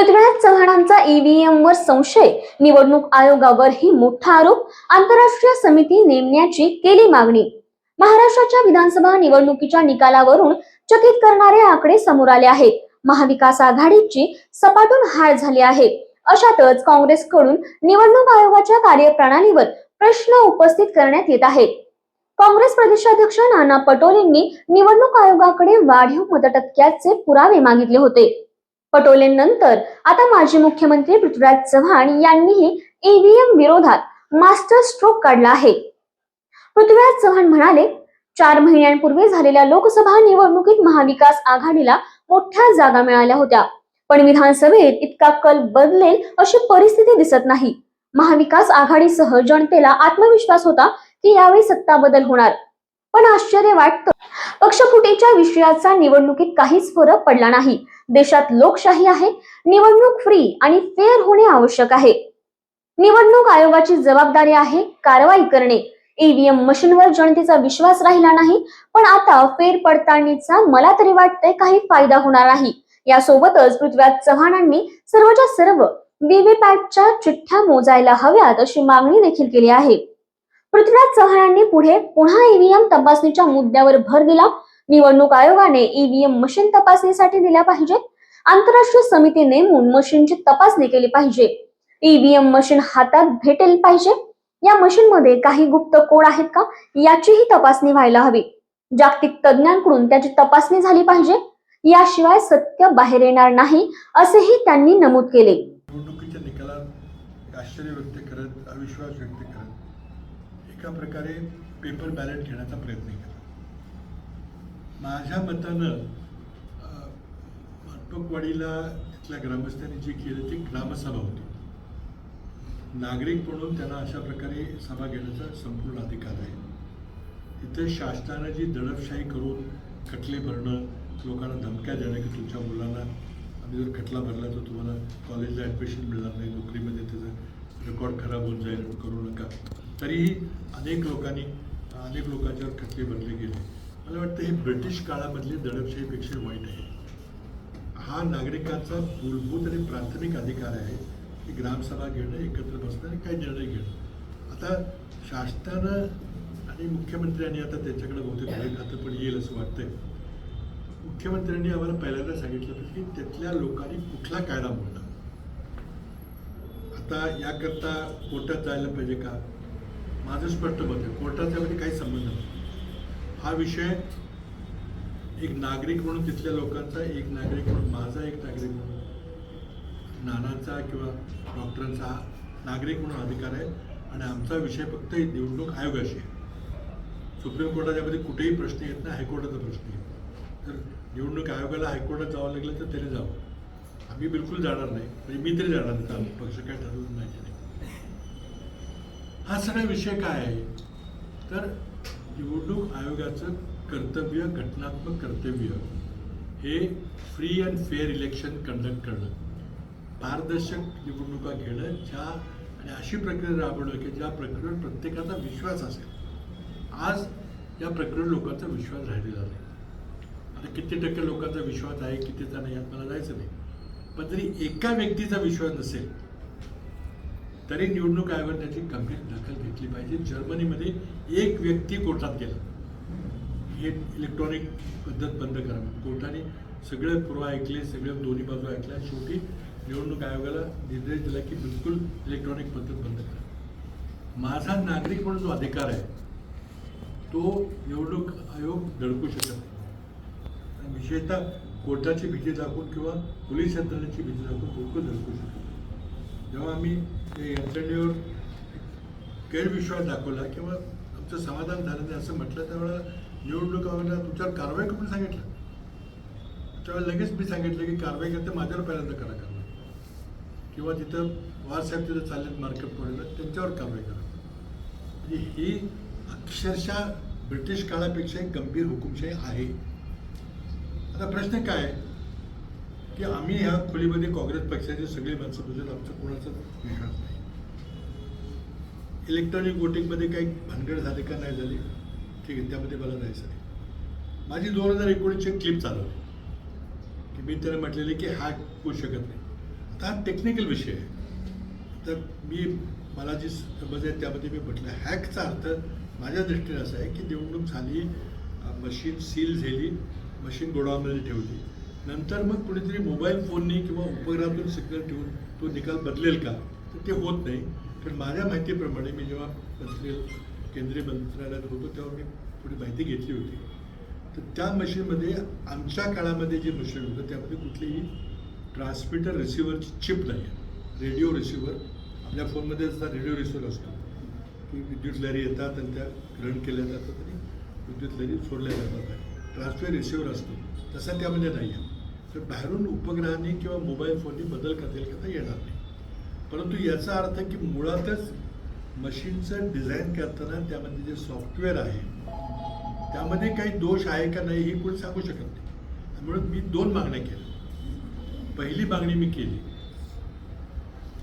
पृथ्वीराज चव्हाणांचा ईव्हीएम वर संशय. निवडणूक आयोगावरही मोठा आरोप. आंतरराष्ट्रीय समिती नेमण्याची केली मागणी. महाराष्ट्राच्या विधानसभा निवडणुकीच्या निकालावरून चकित करणारे आकडे समोर आले आहेत. महाविकास आघाडीची सपाटून हार झाली आहे. अशातच काँग्रेसकडून निवडणूक आयोगाच्या कार्यप्रणालीवर प्रश्न उपस्थित करण्यात येत आहेत. काँग्रेस प्रदेशाध्यक्ष नाना पटोलेंनी निवडणूक आयोगाकडे वाढीव मतटक्क्याचे पुरावे मागितले होते. पटोलेंनंतर आता माजी मुख्यमंत्री पृथ्वीराज चव्हाण यांनीही ईव्हीएम विरोधात मास्टर स्ट्रोक काढला आहे. पृथ्वीराज चव्हाण म्हणाले चार महिन्यांपूर्वी झालेल्या लोकसभा निवडणुकीत महाविकास आघाडीला मोठ्या जागा मिळाल्या होत्या. पण विधानसभेत इतका कल बदलेल अशी परिस्थिती दिसत नाही. महाविकास आघाडीसह जनतेला आत्मविश्वास होता की यावेळी सत्ता बदल होणार. पण आश्चर्य वाटतं. पक्षफुटीच्या विषयाचा निवडणुकीत काहीच फरक पडला नाही. देशात लोकशाही आहे निवडणूक फ्री आणि फेअर होणे आवश्यक आहे. निवडणूक आयोगाची जबाबदारी आहे कारवाई करणे. ईव्हीएम मशीनवर जनतेचा विश्वास राहिला नाही पण आता फेर पडताळणीचा मला तरी वाटतंय काही फायदा होणार नाही. यासोबतच पृथ्वीराज चव्हाणांनी सर्वच्या सर्व व्हीव्हीपॅटच्या चिठ्ठ्या मोजायला हव्यात अशी मागणी देखील केली आहे. पृथ्वीराज चव्हाणांनी पुढे पुन्हा ईव्हीएम तपासणीच्या मुद्द्यावर भर दिला. निवडणूक आयोगाने ईव्हीएम मशीन तपासणीसाठी दिल्या पाहिजेत. आंतरराष्ट्रीय समिती नेमून मशीनची तपासणी केली पाहिजे. ईव्हीएम मशीन हातात भेटेल पाहिजे. या मशीन मध्ये काही गुप्त कोड आहेत का? याचीही तपासणी व्हायला हवी. जागतिक तज्ञांकडून त्याची तपासणी झाली पाहिजे. याशिवाय सत्य बाहेर येणार नाही असेही त्यांनी नमूद केले. निवडणुकीच्या निकालात आश्चर्य व्यक्त करत अविश्वास व्यक्त करत एका प्रकारे पेपर बॅलेट घेण्याचा प्रयत्न केला. माझ्या मतानं अं, तिथल्या ग्रामस्थांनी जी केलं ती ग्रामसभा होती. नागरिक म्हणून त्यांना अशा प्रकारे सभा घेण्याचा संपूर्ण अधिकार आहे. इथे शासनानं जी दडपशाही करून खटले भरणं लोकांना धमक्या देणं की तुमच्या मुलांना आम्ही जर खटला भरला तर तुम्हाला कॉलेजला ॲडमिशन मिळणार नाही नोकरीमध्ये त्याचं रेकॉर्ड खराब होऊन जाईल करू नका. तरीही अनेक लोकांनी अनेक लोकांच्यावर खटले भरले गेले. मला वाटतं हे ब्रिटिश काळामधली दडपशाहीपेक्षा वाईट आहे. हा नागरिकांचा मूलभूत आणि प्राथमिक अधिकार आहे की ग्रामसभा घेणं एकत्र बसणं आणि काही निर्णय घेणं. आता शासनानं आणि मुख्यमंत्र्यांनी आता त्यांच्याकडे बहुतेक वेळ खातं पण येईल असं वाटतंय. मुख्यमंत्र्यांनी आम्हाला पहिल्यांदा सांगितलं की त्यातल्या लोकांनी कुठला कायदा मोडला. आता याकरता कोर्टात जायला पाहिजे का? माझं स्पष्ट मत आहे कोर्टाचा यामध्ये काही संबंध नाही. हा विषय एक नागरिक म्हणून तिथल्या लोकांचा एक नागरिक म्हणून माझा एक नागरिक म्हणून नानाचा किंवा डॉक्टरांचा नागरिक म्हणून अधिकार आहे आणि आमचा विषय फक्त निवडणूक आयोगाशी आहे. सुप्रीम कोर्टाच्या मध्ये कुठेही प्रश्न येत नाही हायकोर्टाचा प्रश्न येतो तर निवडणूक आयोगाला हायकोर्टात जावं लागलं तर त्याने जावं. मी बिलकुल जाणार नाही. म्हणजे मी तरी जाणार नाही. पक्ष काय ठरवून नाही नाही हा सगळा विषय काय आहे? तर निवडणूक आयोगाचं कर्तव्य घटनात्मक कर्तव्य हे free and fair election conduct करणं. पारदर्शक निवडणुका घेणं ज्या आणि अशी प्रक्रिया राबवणं की ज्या प्रक्रियेवर प्रत्येकाचा विश्वास असेल. आज या प्रक्रियेवर लोकांचा विश्वास राहिलेला नाही. आता किती टक्के लोकांचा विश्वास आहे कितीचा नाही यात मला जायचं नाही. पण जरी एका व्यक्तीचा विश्वास नसेल तरी निवडणूक आयोगाने त्याची गंभीर दखल घेतली पाहिजे. जर्मनीमध्ये एक व्यक्ती कोर्टात गेला. हे इलेक्ट्रॉनिक पद्धत बंद करा कोर्टाने सगळे पुरावा ऐकले सगळे दोन्ही बाजू ऐकल्या. शेवटी निवडणूक आयोगाला निर्देश दिला की बिलकुल इलेक्ट्रॉनिक पद्धत बंद करा. माझा नागरिक म्हणून जो अधिकार आहे तो निवडणूक आयोग दडकू शकत नाही. आणि विशेषतः कोर्टाची भीती दाखवून किंवा पोलीस यंत्रणेची भीती दाखवून बिलकुल धडकू शकतो जेव्हा आम्ही त्या यंत्रणेवर गैरविश्वास दाखवला किंवा आमचं समाधान झालं नाही असं म्हटलं त्यावेळेला निवडणूक आयोगाला तुमच्यावर कारवाई करून सांगितलं. त्यावेळेला लगेच मी सांगितलं की कारवाई करते माझ्यावर पहिल्यांदा करा कारवाई. किंवा तिथं वारसाहेब तिथं चाललेत मार्केट पडलेलं त्यांच्यावर कारवाई करा. म्हणजे ही अक्षरशः ब्रिटिश काळापेक्षा एक गंभीर हुकुमशाही आहे. आता प्रश्न काय आहे? की आम्ही ह्या खोलीमध्ये काँग्रेस पक्षाचे सगळे माणसं बसत आमचं कोणाचं विश्वास नाही. इलेक्ट्रॉनिक वोटिंगमध्ये काही भानगड झाली का नाही झाली ठीक आहे त्यामध्ये मला जायचं झाली माझी दोन हजार एकोणीसची क्लिप चालवली की मी त्याला म्हटलेली की हा होऊ शकत नाही. आता हा टेक्निकल विषय आहे. तर मी मला जी समज आहे त्यामध्ये मी म्हटलं हॅकचा अर्थ माझ्या दृष्टीने असा आहे की निवडणूक झाली मशीन सील झाली मशीन गोडाऊनमध्ये ठेवली. नंतर मग कुणीतरी मोबाईल फोननी किंवा उपग्रहातून सिग्नल ठेवून तो निकाल बदलेल का? तर ते होत नाही. पण माझ्या माहितीप्रमाणे मी जेव्हा मंत्री केंद्रीय मंत्रालयात होतो तेव्हा मी थोडी माहिती घेतली होती. तर त्या मशीनमध्ये आमच्या काळामध्ये जे मशीन होतं त्यामध्ये कुठलीही ट्रान्समीटर रिसिव्हरची चिप नाही आहे. रेडिओ रिसिव्हर आपल्या फोनमध्ये जसा रेडिओ रिसिव्हर असतो. की विद्युत लहरी येतात आणि त्या ग्रहण केल्या जातात आणि विद्युत लहरी सोडल्या जातात. ट्रान्सफर रिसिव्हर असतो. तसा त्यामध्ये म्हणजे नाही आहे. तर बाहेरून उपग्रहाने किंवा मोबाईल फोननी बदल करता येईल करता येणार नाही. परंतु याचा अर्थ की मुळातच मशीनचं डिझाईन करताना त्यामध्ये जे सॉफ्टवेअर आहे त्यामध्ये काही दोष आहे का नाही हे कोणी सांगू शकत नाही. म्हणून मी दोन मागण्या केल्या. पहिली मागणी मी केली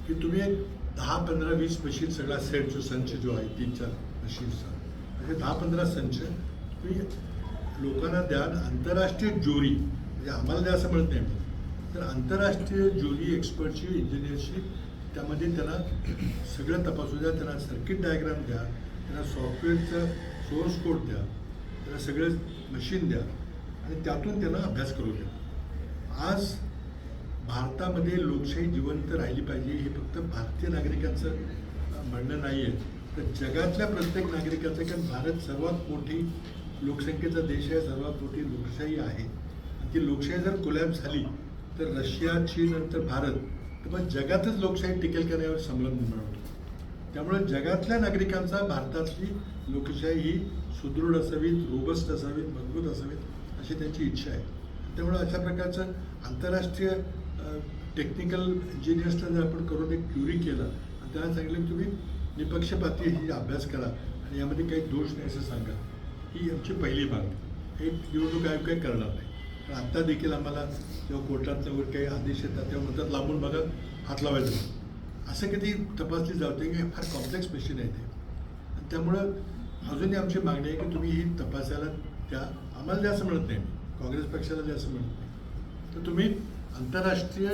की तुम्ही एक दहा पंधरा वीस मशीन सगळा सेट जो संच जो आहे तीन चार मशीनचा म्हणजे दहा पंधरा संच तुम्ही लोकांना द्या आंतरराष्ट्रीय ज्युरी म्हणजे आम्हाला द्या असं म्हणत नाही. तर आंतरराष्ट्रीय ज्युरी एक्सपर्टची इंजिनियरशी त्यामध्ये त्यांना सगळं तपासू द्या त्यांना सर्किट डायग्राम द्या त्यांना सॉफ्टवेअरचा सोर्स कोड द्या त्यांना सगळं मशीन द्या आणि त्यातून त्यांना अभ्यास करू द्या आज भारतामध्ये लोकशाही जिवंत राहिली पाहिजे हे फक्त भारतीय नागरिकांचं म्हणणं नाही आहे तर जगातल्या प्रत्येक नागरिकाचं कारण भारत सर्वात मोठी लोकसंख्येचा देश आहे सर्वात मोठी लोकशाही आहे. आणि ती लोकशाही जर कोलॅब झाली तर रशिया चीन नंतर भारत तर मग जगातच लोकशाही टिकेल का नाही यावर संभ्रम निर्माण होतो. त्यामुळे जगातल्या नागरिकांचा भारतातली लोकशाही ही सुदृढ असावीत रोबस्ट असावीत मजबूत असावीत अशी त्यांची इच्छा आहे. त्यामुळे अशा प्रकारचं आंतरराष्ट्रीय टेक्निकल इंजिनियर्सला जर आपण करून एक क्युरी केला आणि त्यांना सांगितलं की तुम्ही निपक्षपाती ही अभ्यास करा आणि यामध्ये काही दोष नाही असं सांगा. ही आमची पहिली मागणी हे निवडणूक आयोग काही करणार नाही. पण आत्ता देखील आम्हाला जेव्हा कोर्टातनं वगैरे काही आदेश येतात तेव्हा म्हणतात लांबून बघा हात लावायचं. नाही. असं कधी तपासली जाते की फार कॉम्प्लेक्स मशीन आहे ते. त्यामुळं अजूनही आमची मागणी आहे की तुम्ही ही तपासायला त्या आम्हाला जास्त म्हणत नाही. काँग्रेस पक्षाला जास्त म्हणत नाही. तर तुम्ही आंतरराष्ट्रीय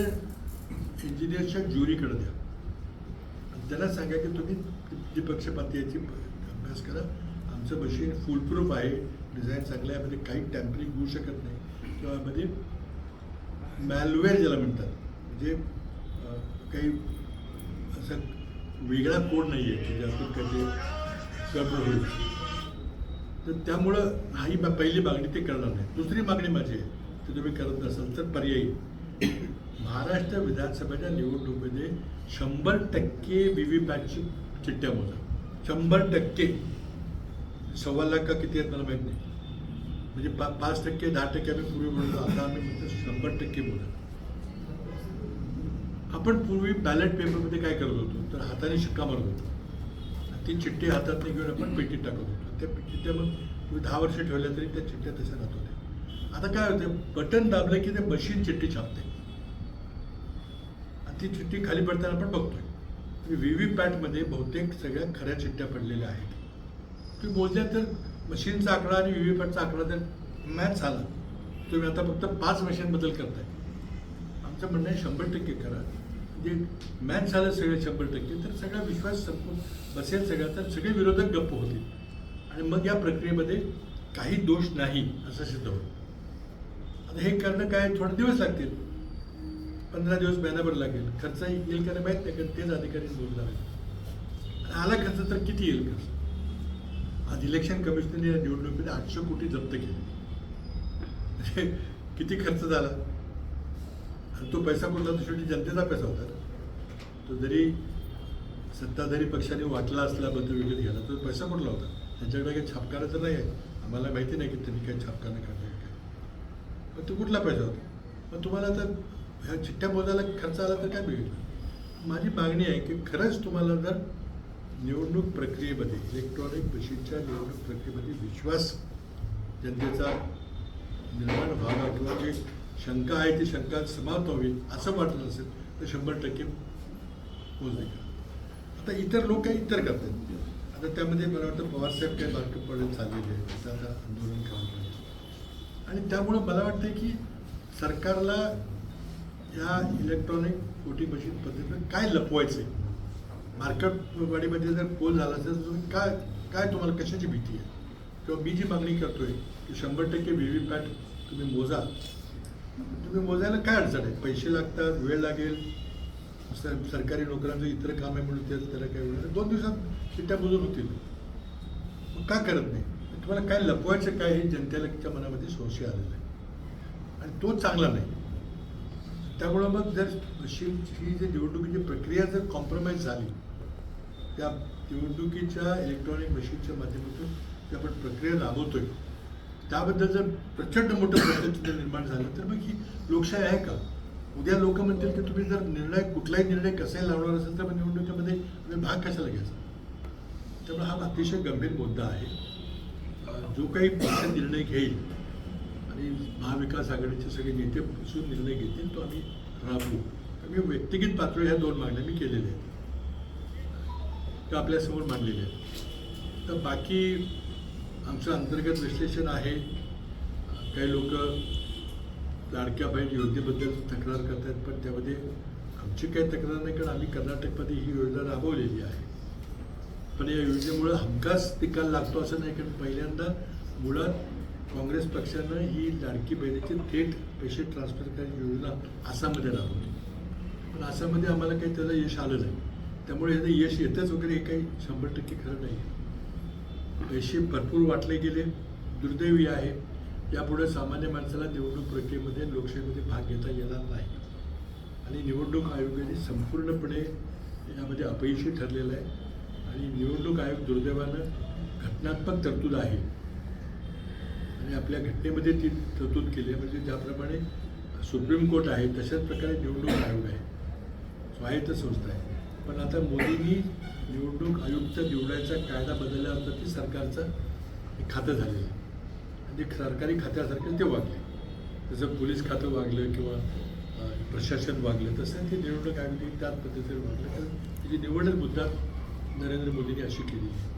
इंजिनियरच्या ज्युरीकडे द्या. त्यांना सांगा की तुम्ही द्विपक्षपाती याची अभ्यास करा. आमचं मशीन फुलप्रूफ आहे. डिझाईन चांगलं आहे म्हणजे काही टॅम्परिंग होऊ शकत नाही. किंवा म्हणजे मॅलवेअर ज्याला म्हणतात. म्हणजे काही असं वेगळा कोड नाही आहे की ज्यातून काही गडबड होईल. तर त्यामुळं ही मा- पहिली मागणी ते करणार नाही. दुसरी मागणी माझी आहे ते तुम्ही करत नसाल तर पर्यायी. महाराष्ट्र विधानसभेच्या निवडणुकीमध्ये शंभर टक्के व्ही व्ही पॅटची चिठ्ठ्या मोजा. शंभर टक्के. सव्वा लाख का किती आहेत मला माहीत नाही. म्हणजे पा पाच टक्के दहा टक्के आम्ही पूर्वी म्हणतो आता आम्ही म्हणतो शंभर टक्के बोला. आपण पूर्वी बॅलेट पेपरमध्ये काय करत होतो? तर हाताने शिक्का मारत होतो. ती चिठ्ठी हातात घेऊन आपण पेटीत टाकत होतो. त्या चिठ्ठ्या मग तुम्ही दहा वर्ष ठेवल्या तरी त्या चिठ्ठ्या तशा राहत होत्या. आता काय होतं बटन दाबलं की ते मशीन चिठ्ठी छापते. आणि ती चिठ्ठी खाली पडताना आपण बघतोय. व्ही व्ही पॅटमध्ये बहुतेक सगळ्या खऱ्या चिठ्ठ्या पडलेल्या आहेत. तुम्ही मोजल्या तर मशीनचा आकडा आणि व्ही व्ही पॅटचा आकडा तर मॅच झाला. तुम्ही आता फक्त पाच मशीनबद्दल करताय. आमचं म्हणणं आहे शंभर टक्के करा. म्हणजे मॅच झालं सगळं शंभर टक्के तर सगळा विश्वास संपून बसेल सगळा तर सगळे विरोधक गप्प होतील. आणि मग या प्रक्रियेमध्ये काही दोष नाही असं सिद्ध होईल. आता हे करणं काय थोडे दिवस लागतील. पंधरा दिवस महिनाभर लागेल. खर्च येईल का नाही माहीत नाही कारण तेच अधिकारी बोलणार आहेत. आला खर्च तर किती येईल खर्च? आज इलेक्शन कमिशनने या निवडणुकीत आठशे कोटी जप्त केले. म्हणजे किती खर्च झाला? आणि तो पैसा कुठला तर शेवटी जनतेचा पैसा होता. तो जरी सत्ताधारी पक्षाने वाटला असला बंद विकत घ्यायला तो पैसा कुठला होता? त्यांच्याकडे काही छापकारा तर नाही आहे आम्हाला माहिती नाही की त्यांनी काही छापकारा काढला काय. पण तो कुठला पैसा होता? मग तुम्हाला तर ह्या चिठ्ठ्या मोजायला खर्च आला तर काय मिळेल माझी मागणी आहे की खरंच तुम्हाला जर निवडणूक प्रक्रियेमध्ये इलेक्ट्रॉनिक मशीनच्या निवडणूक प्रक्रियेमध्ये विश्वास जनतेचा निर्माण व्हावा किंवा जे शंका आहे ती शंका समाप्त व्हावी असं वाटत असेल तर शंभर टक्के मोजणी करा आता इतर लोक काही इतर करतात. आता त्यामध्ये मला वाटतं पवारसाहेब काही बारकं पडत चाललेले आहे त्याचं आता आंदोलन करावं लागेल आणि त्यामुळं मला वाटतं की सरकारला या इलेक्ट्रॉनिक वोटिंग मशीन पद्धतीनं काय लपवायचं आहे मार्केटवाडीमध्ये जर पोल झाला असेल तर तुम्ही काय काय तुम्हाला कशाची भीती आहे? किंवा मी जी मागणी करतोय की शंभर टक्के व्ही व्ही पॅट तुम्ही मोजा. तुम्ही मोजायला काय अडचण आहे? पैसे लागतात वेळ लागेल. सर सरकारी नोकऱ्यांचं इतर काम आहे म्हणून त्याचं त्याला काय वेळ दोन दिवसात चिट्ट्या मोजून होतील. मग का करत नाही? तुम्हाला काय लपवायचं काय हे जनतेच्या मनामध्ये संशय आलेला आहे. आणि तो चांगला नाही. त्यामुळं मग जर अशी ही जी निवडणुकीची प्रक्रिया जर कॉम्प्रोमाइज झाली त्या निवडणुकीच्या इलेक्ट्रॉनिक मशीनच्या माध्यमातून जी आपण प्रक्रिया राबवतोय त्याबद्दल जर प्रचंड मोठं प्रश्नचिन्ह निर्माण झालं तर मग ही लोकशाही आहे का? उद्या लोक म्हणतील की तुम्ही जर निर्णय कुठलाही निर्णय कसाही लावणार असेल तर मग निवडणुकीमध्ये तुम्ही भाग कशाला घ्यायचा? त्यामुळे हा अतिशय गंभीर मुद्दा आहे. जो काही निर्णय घेईल आणि महाविकास आघाडीचे सगळे नेते बसून निर्णय घेतील तो आम्ही राबवू. मी व्यक्तिगत पातळी ह्या दोन मागण्या मी केलेल्या आहेत. त्या आपल्यासमोर मांडलेल्या आहेत. तर बाकी आमचं अंतर्गत विश्लेषण आहे. काही लोक लाडक्या बहीण योजनेबद्दल तक्रार करतात पण त्यामध्ये आमची काही तक्रार नाही कारण आम्ही कर्नाटकमध्ये ही योजना राबवलेली आहे. पण या योजनेमुळं हमखास निकाल लागतो असं नाही कारण पहिल्यांदा मुळात काँग्रेस पक्षानं ही लाडकी बहिणीचे थेट पैसे ट्रान्सफर करण्याची योजना आसाममध्ये राबवली. पण आसाममध्ये आम्हाला काही त्याला यश आलं नाही. त्यामुळे याचं यश येतच वगैरे हे काही शंभर टक्के खरं नाही पैसे भरपूर वाटले गेले दुर्दैवी आहे. यापुढे सामान्य माणसाला निवडणूक प्रक्रियेमध्ये लोकशाहीमध्ये भाग घेता येणार नाही. आणि निवडणूक आयोगाने संपूर्णपणे यामध्ये अपयशी ठरलेलं आहे. आणि निवडणूक आयोग दुर्दैवानं घटनात्मक तरतूद आहे. आणि आपल्या घटनेमध्ये ती तरतूद केली आहे. म्हणजे ज्याप्रमाणे सुप्रीम कोर्ट आहे तशाच प्रकारे निवडणूक आयोग आहे. स्वायत्त संस्था आहे. पण आता मोदींनी निवडणूक आयुक्त निवडायचा कायदा बदलल्यानंतर ती सरकारचं खातं झालेलं आहे. आणि ते सरकारी खात्यासारखं ते वागले. जसं पोलीस खातं वागलं किंवा प्रशासन वागलं तसं ते निवडणूक आयोगाने त्याच पद्धतीने वागलं. तर त्याची निवडच मुद्दा नरेंद्र मोदींनी अशी केली आहे.